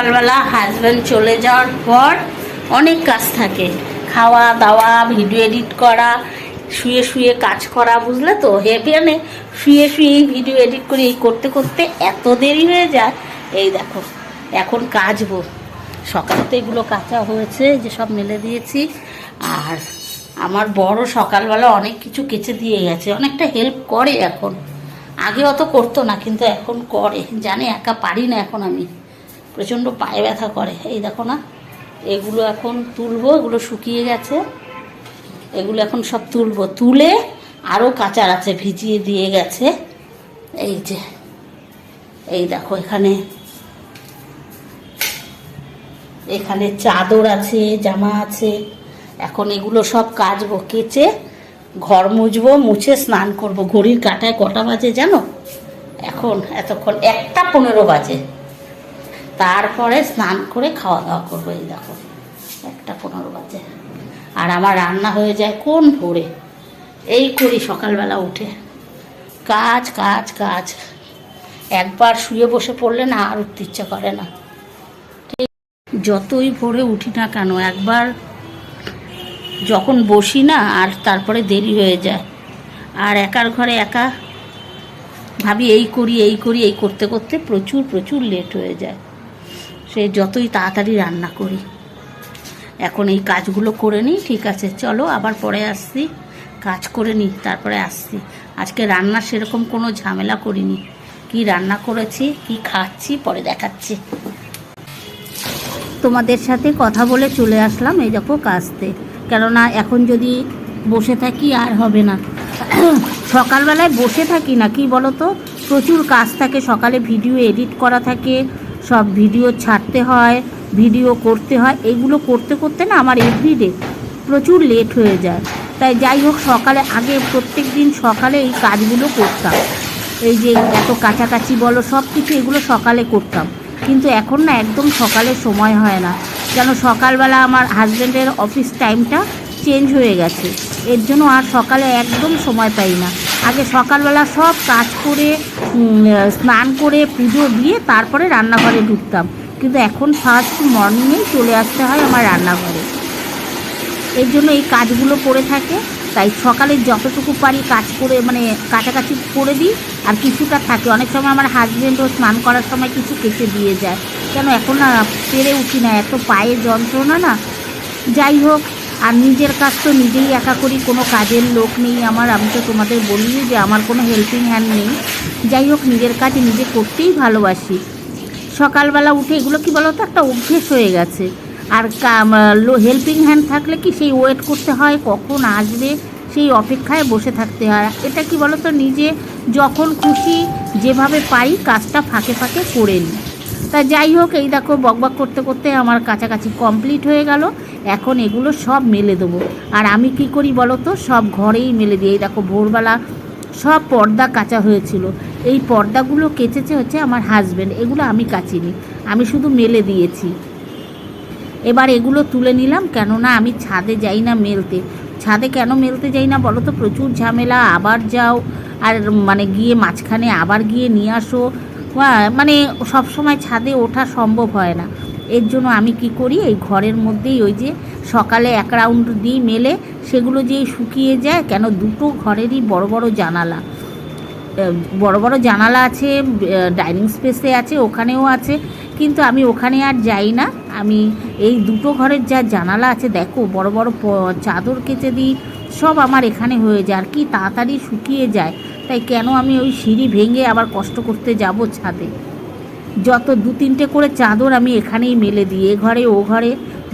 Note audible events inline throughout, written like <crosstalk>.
সকালবেলা হাজব্যান্ড চলে যাওয়ার পর অনেক কাজ থাকে। খাওয়া দাওয়া ভিডিও এডিট করা, শুয়ে শুয়ে কাজ করা, বুঝলে তো? হেভিয়ানে শুয়ে শুয়ে ভিডিও এডিট করে এই করতে করতে এত দেরি হয়ে যায়। এই দেখো, এখন কাচবো সকালে তো এগুলো কাঁচা হয়েছে, যে সব মেলে দিয়েছি। আর আমার বড় সকালবেলা অনেক কিছু কেচে দিয়ে গেছে। অনেকটা হেল্প করে এখন। আগে অত করতো না, কিন্তু এখন করে। জানে একা পারি না এখন আমি। প্রচণ্ড পায়ে ব্যথা করে। এই দেখো না, এগুলো এখন তুলবো, এগুলো শুকিয়ে গেছে। এগুলো এখন সব তুলবো। তুলে আরও কাঁচার আছে, ভিজিয়ে দিয়ে গেছে। এই যে, এই দেখো এখানে। এখানে চাদর আছে, জামা আছে। এখন এগুলো সব কাচবো, কেচে ঘর মুছবো, মুছে স্নান করব। ঘড়ির কাঁটায় কটা বাজে জানো? এখন এতক্ষণ একটা পনেরো বাজে। তারপরে স্নান করে খাওয়া দাওয়া করব এই দেখো। একটা পনেরো বাজে। আর আমার রান্না হয়ে যায় কোন ভোরে? এই করি সকালবেলা উঠে। কাজ কাজ কাজ। একবার শুয়ে বসে পড়লে না আর উঠতে ইচ্ছা করে না। ঠিক যতই ভোরে উঠি না কেন, একবার যখন বসি না, আর তারপরে দেরি হয়ে যায়। আর একার ঘরে একা ভাবি এই করি এই করি, এই করতে করতে প্রচুর প্রচুর লেট হয়ে যায়। সে যতই তাড়াতাড়ি রান্না করি। এখন এই কাজগুলো করে নিই, ঠিক আছে? চলো, আবার পরে আসছি। কাজ করে নিই, তারপরে আসছি। আজকে রান্না সেরকম কোনো ঝামেলা করিনি। কি রান্না করেছি, কি খাচ্ছি, পরে দেখাচ্ছি। তোমাদের সাথে কথা বলে চলে আসলাম এই দেখো কাজতে। কেননা এখন যদি বসে থাকি আর হবে না। সকালবেলায় বসে থাকি না, কি বলো তো প্রচুর কাজ থাকে, সকালে ভিডিও এডিট করা থাকে সব ভিডিও ছাড়তে হয়, ভিডিও করতে হয়। এগুলো করতে করতে না আমার এভরিডে প্রচুর লেট হয়ে যায়। তাই যাই হোক, সকালে আগে প্রত্যেক দিন সকালে এই কাজগুলো করতাম। এই যে এত কাছাকাছি বলো, সব কিছু এগুলো সকালে করতাম। কিন্তু এখন না একদম সকালে সময় হয় না। যেন সকালবেলা আমার হাজব্যান্ডের অফিস টাইমটা চেঞ্জ হয়ে গেছে। এর জন্য আর সকালে একদম সময় পাই না। আগে সকালবেলা সব কাজ করে স্নান করে পুজো দিয়ে তারপরে রান্নাঘরে ঢুকতাম। কিন্তু এখন ফার্স্ট মর্নিংয়েই চলে আসতে হয় আমার রান্নাঘরে। এর জন্য এই কাজগুলো পড়ে থাকে। তাই সকালে যতটুকু পারি কাজ করে মানে কাছাকাছি করে দিই, আর কিছুটা থাকে। অনেক সময় আমার হাজব্যান্ডও স্নান করার সময় কিছু কেটে দিয়ে যায়। কেন এখন না পেরে উঠি না, এত পায়ে যন্ত্রণা না। যাই হোক আর নিজের কাজ তো নিজেই একা করি, কোনো কাজের লোক নেই আমার। আমি তো তোমাদের বলি যে আমার কোনো হেল্পিং হ্যান্ড নেই। যাই হোক, নিজের কাজ নিজে করতেই ভালোবাসি। সকালবেলা উঠে এগুলো কি বলো তো, একটা অভ্যেস হয়ে গেছে। আর হেল্পিং হ্যান্ড থাকলে কি সেই ওয়েট করতে হয়, কখন আসবে, সেই অপেক্ষায় বসে থাকতে হয়। এটা কি বলো তো, নিজে যখন খুশি যেভাবে পারি কাজটা ফাঁকে ফাঁকে করে নিই। তা যাই হোক, এই দেখো বকবক করতে করতে আমার কাছাকাছি কমপ্লিট হয়ে গেল। এখন এগুলো সব মেলে দেবো। আর আমি কি করি বলো তো? সব ঘরেই মেলে দিই। দেখো ভোরবেলা সব পর্দা কাচা হয়েছিল। এই পর্দাগুলো কেচেছে হচ্ছে আমার হাজব্যান্ড এগুলো আমি কাচিনি। আমি শুধু মেলে দিয়েছি। এবার এগুলো তুলে নিলাম। কেননা আমি ছাদে যাই না মেলতে। ছাদে কেন মেলতে যাই না বলো তো? প্রচুর ঝামেলা। আবার যাও। আর মানে গিয়ে মাঝখানে আবার গিয়ে নিয়ে আসো। হ্যাঁ, মানে সব সময় ছাদে ওঠা সম্ভব হয় না। এর জন্য আমি কি করি? এই ঘরের মধ্যেই ওই যে সকালে এক রাউন্ড দিই মেলে, সেগুলো যে শুকিয়ে যায়, কেন দুটো ঘরেরই বড় বড় জানালা। বড় বড় জানালা আছে ডাইনিং স্পেসে আছে, ওখানেও আছে, কিন্তু আমি ওখানে আর যাই না। আমি এই দুটো ঘরের যা জানালা আছে, দেখো, বড় বড় চাদর কেচে দিই, সব আমার এখানে হয়ে যায়, আর কি তাড়াতাড়ি শুকিয়ে যায়। তাই কেন আমি ওই সিঁড়ি ভেঙে আবার কষ্ট করতে যাব ছাদে? যত দু তিনটে করে চাদর আমি এখানেই মেলে দিই। এ ঘরে, ও ঘরে,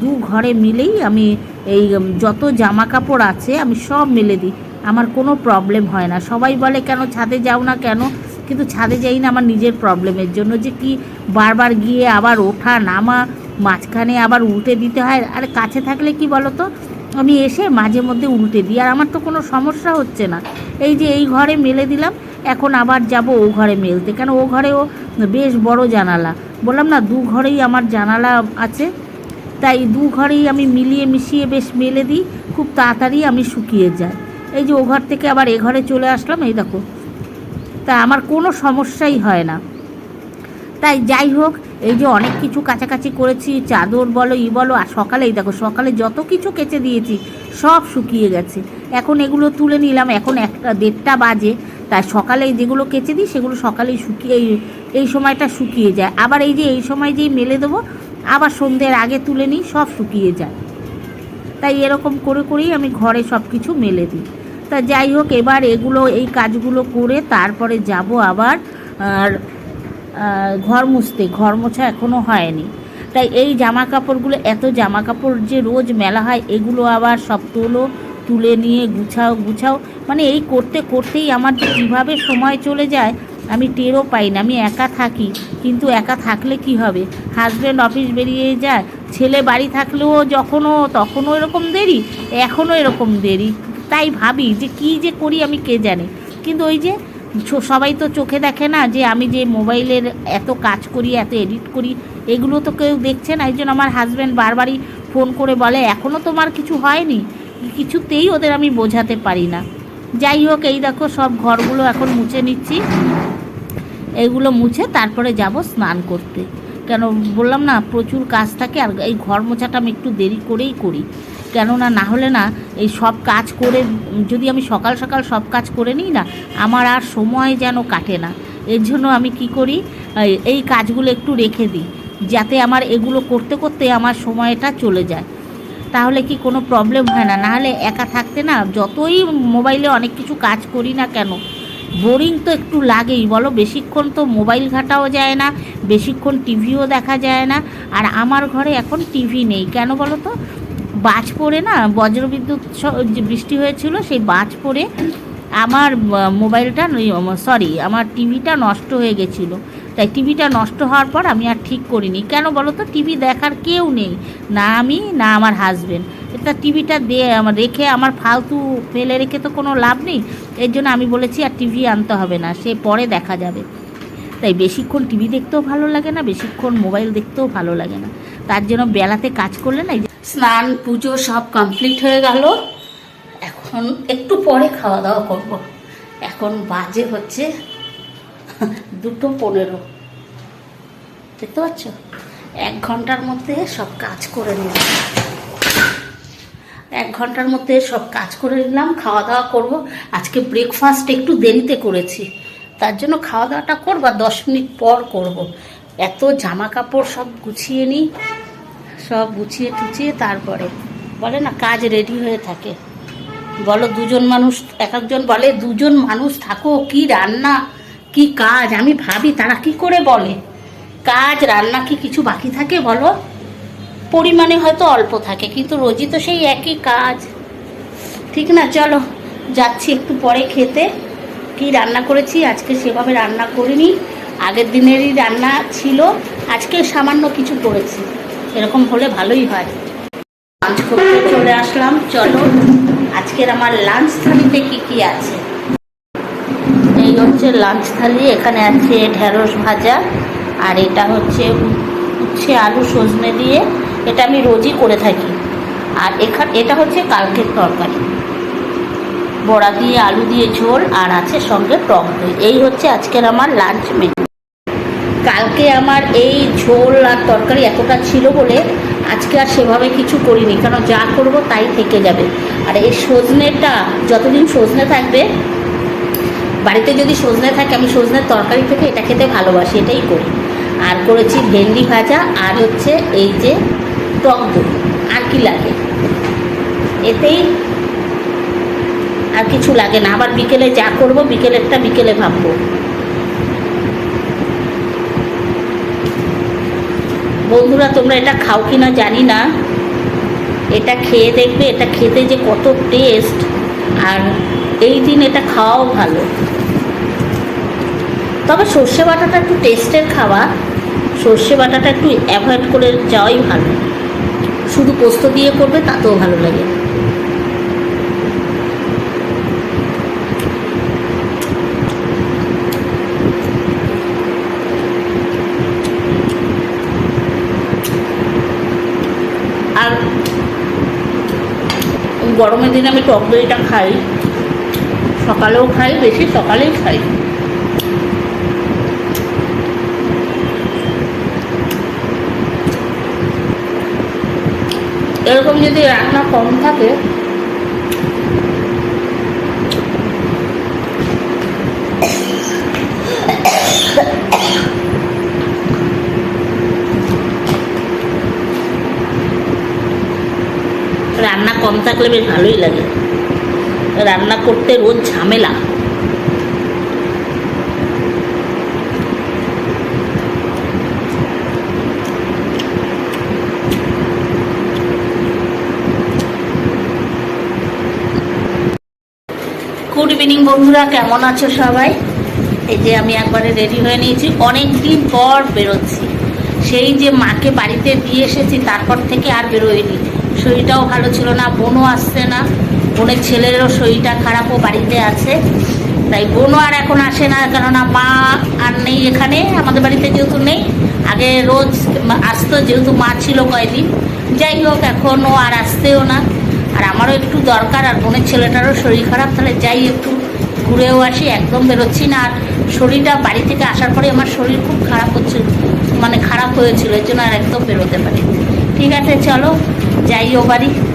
দু ঘরে মিলেই আমি এই যত জামা কাপড় আছে আমি সব মেলে দিই। আমার কোনো প্রবলেম হয় না। সবাই বলে, কেন ছাদে যাও না কেন? কিন্তু ছাদে যাই না আমার নিজের প্রবলেমের জন্য যে কি বারবার গিয়ে আবার ওঠা, নামা, মাঝখানে আবার উল্টে দিতে হয়। আর কাছে থাকলে কি বলো তো আমি এসে মাঝে মধ্যে উল্টে দিই। আর আমার তো কোনো সমস্যা হচ্ছে না। এই যে এই ঘরে মেলে দিলাম, এখন আবার যাব ও ঘরে মেলতে। কেন ও ঘরেও বেশ বড় জানালা। বললাম, না, দু ঘরেই আমার জানালা আছে। তাই দু ঘরেই আমি মিলিয়ে মিশিয়ে বেশ মেলে দিই। খুব তাড়াতাড়ি আমি শুকিয়ে যাই এই যে ও ঘর থেকে আবার এ ঘরে চলে আসলাম, এই দেখো। তা আমার কোনো সমস্যাই হয় না। তাই যাই হোক এই যে অনেক কিছু কাছাকাছি করেছি, চাদর বলো, ই বলো, আর সকালেই দেখো, সকালে যত কিছু কেচে দিয়েছি, সব শুকিয়ে গেছে। এখন এগুলো তুলে নিলাম, এখন একটা দেড়টা বাজে, তাই সকালে যেগুলো কেচে দিই, সেগুলো সকালেই শুকিয়ে এই- সময়টা শুকিয়ে যায়। আবার এই যে, এই সময় যেই মেলে দেবো, আবার সন্ধ্যের আগে তুলে নিই, সব শুকিয়ে যায়। তাই এরকম করে করেই আমি ঘরে সব কিছু মেলে দিই। তা যাই হোক, এবার এগুলো, এই কাজগুলো করে তারপরে যাব আবার, আর ঘর মুছতে, ঘর মোছা এখনও হয়নি। তাই এই জামা কাপড়গুলো এত জামা কাপড় যে রোজ মেলা হয়, এগুলো আবার সব তোলো, তুলে নিয়ে গুছাও গুছাও। মানে এই করতে করতেই আমার কীভাবে সময় চলে যায়, আমি টেরও পাই না। আমি একা থাকি, কিন্তু একা থাকলে কি হবে? হাজব্যান্ড অফিস বেরিয়ে যায়, ছেলে বাড়ি থাকলেও যখনও তখনও এরকম দেরি, এখনও এরকম দেরি। তাই ভাবি যে কি যে করি আমি কে জানে। কিন্তু ওই যে সবাই তো চোখে দেখে না যে আমি যে মোবাইলের এত কাজ করি, এত এডিট করি, এগুলো তো কেউ দেখছে না। এই জন্য আমার হাজব্যান্ড বারবারই ফোন করে বলে এখনও তোমার কিছু হয়নি? কিছুতেই ওদের আমি বোঝাতে পারি না। যাই হোক, এই দেখো সব ঘরগুলো এখন মুছে নিচ্ছি। এইগুলো মুছে তারপরে যাব স্নান করতে। কেন বললাম না, প্রচুর কাজ থাকে আর এই ঘর মোছাটা আমি একটু দেরি করেই করি। কেননা না হলে না এই সব কাজ করে, যদি আমি সকাল সকাল সব কাজ করে নিই না, আমার আর সময় যেন কাটে না। এর জন্য আমি কি করি? এই- কাজগুলো একটু রেখে দিই, যাতে আমার এগুলো করতে করতে আমার সময়টা চলে যায়। তাহলে কি কোনো প্রবলেম হয় না? নাহলে একা থাকতে না, যতই মোবাইলে অনেক কিছু কাজ করি না কেন বোরিং তো একটু লাগেই। বলো, বেশিক্ষণ তো মোবাইল ঘাটাও যায় না, বেশিক্ষণ টিভিও দেখা যায় না, আর আমার ঘরে এখন টিভি নেই। কেন বলো তো? বাজ পড়ে না, বজ্রবিদ্যুৎ বৃষ্টি হয়েছিল সেই বাজ পড়ে আমার মোবাইলটা সরি আমার টিভিটা নষ্ট হয়ে গেছিল। তাই টিভিটা নষ্ট হওয়ার পর আমি আর ঠিক করিনি। কেন বলো তো? টিভি দেখার কেউ নেই। না আমি, না আমার হাজবেন্ড এটা টিভিটা দিয়ে আমার রেখে, আমার ফালতু ফেলে রেখে তো কোনো লাভ নেই। এর জন্য আমি বলেছি, আর টিভি আনতে হবে না, সে পরে দেখা যাবে। তাই বেশিক্ষণ টিভি দেখতেও ভালো লাগে না, বেশিক্ষণ মোবাইল দেখতেও ভালো লাগে না। তার জন্য বেলাতে কাজ করলে না স্নান, পুজো সব কমপ্লিট হয়ে গেল। এখন একটু পরে খাওয়া দাওয়া করব। এখন বাজে হচ্ছে <laughs> দুটো পনেরো। দেখতে পাচ্ছ? এক ঘণ্টার মধ্যে সব কাজ করে নিলাম। এক ঘণ্টার মধ্যে সব কাজ করে নিলাম খাওয়া দাওয়া করব। আজকে ব্রেকফাস্ট একটু দেরিতে করেছি। তার জন্য খাওয়া দাওয়াটা করব দশ মিনিট পর করব। এত জামা কাপড় সব গুছিয়ে নিই। সব গুছিয়ে টুছিয়ে তারপরে বলে না, কাজ রেডি হয়ে থাকে। বলো দুজন মানুষ, এক একজন বলে, দুজন মানুষ থাকো, কি রান্না, কি কাজ? আমি ভাবি তারা কি করে বলে। কাজ, রান্না কি কিছু বাকি থাকে বলো? পরিমাণে হয়তো অল্প থাকে, কিন্তু রোজই তো সেই একই কাজ। ঠিক না? চলো, যাচ্ছি একটু পরে খেতে। কি রান্না করেছি? আজকে সেভাবে রান্না করিনি। আগের দিনেরই রান্না ছিল, আজকে সামান্য কিছু করেছি। এরকম হলে ভালোই হয়। লাঞ্চ করতে চলে আসলাম, চলো। আজকের আমার লাঞ্চ থালিতে কি কি আছে? এই হচ্ছে লাঞ্চ থালি, এখানে আছে ঢেঁড়স ভাজা, আর এটা হচ্ছে উচ্ছে আলু সজনে দিয়ে, এটা আমি রোজই করে থাকি। আর এখানে এটা হচ্ছে কালকের তরকারি। বড়া দিয়ে, আলু দিয়ে ঝোল, আর আছে সঙ্গে টক দই। এই হচ্ছে আজকের আমার লাঞ্চ মেনু কালকে আমার এই ঝোল আর তরকারি এতটা ছিল বলে আজকে আর সেভাবে কিছু করিনি কারণ যা করব তাই থেকে যাবে। আর এই সজনেটা, যতদিন সজনে থাকবে, বাড়িতে যদি সজনে থাকে, আমি সজনের তরকারি থেকে এটা খেতে ভালোবাসি, এটাই করি। আর করেছি ভেন্ডি ভাজা আর হচ্ছে এই যে টক দই, আর কি লাগে। এতেই আর কিছু লাগে না। আবার বিকেলে যা করব, বিকেলেরটা বিকেলে ভাববো। বন্ধুরা, তোমরা এটা খাও কি না জানি না। এটা খেয়ে দেখবে, এটা খেতে যে কত টেস্ট আর এই দিন এটা খাওয়াও ভালো। তবে সর্ষে বাটাটা একটু টেস্টের খাওয়া। সর্ষে বাটাটা একটু অ্যাভয়েড করে যাওয়াই ভালো। শুধু পোস্ত দিয়ে করবে, তাতেও ভালো লাগে। গরমের দিনে আমি টক দইটা খাই। সকালেও খাই, বেশি সকালেই খাই। এরকম যদি রান্না কম থাকে কম থাকলে বেশ ভালোই লাগে। রান্না করতে রোজ ঝামেলা। গুড ইভিনিং বন্ধুরা, কেমন আছো সবাই? এই যে আমি একবারে রেডি হয়ে নিয়েছি। অনেক দিন পর বেরোচ্ছি। সেই যে মাকে বাড়িতে দিয়ে এসেছি, তারপর থেকে আর বেরোয়নি শরীরটাও ভালো ছিল না, বোনও আসছে না। বোনের ছেলেরও শরীরটা খারাপও বাড়িতে আছে। তাই বোনও আর এখন আসে না, কেননা মা আর নেই এখানে, আমাদের বাড়িতে যেহেতু নেই। আগে রোজ আসতো, যেহেতু মা ছিল কয়দিন যাই হোক, এখনও আর আসতেও না। আর আমারও একটু দরকার, আর বোনের ছেলেটারও শরীর খারাপ, তাহলে যাই একটু ঘুরেও আসি, একদম বেরোচ্ছি না। আর শরীরটা বাড়ি থেকে আসার পরে আমার শরীর খুব খারাপ হচ্ছিল মানে খারাপ হয়েছিল, এর জন্য আর একদম বেরোতে পারি ঠিক আছে, চলো। যাই ও বাড়ি।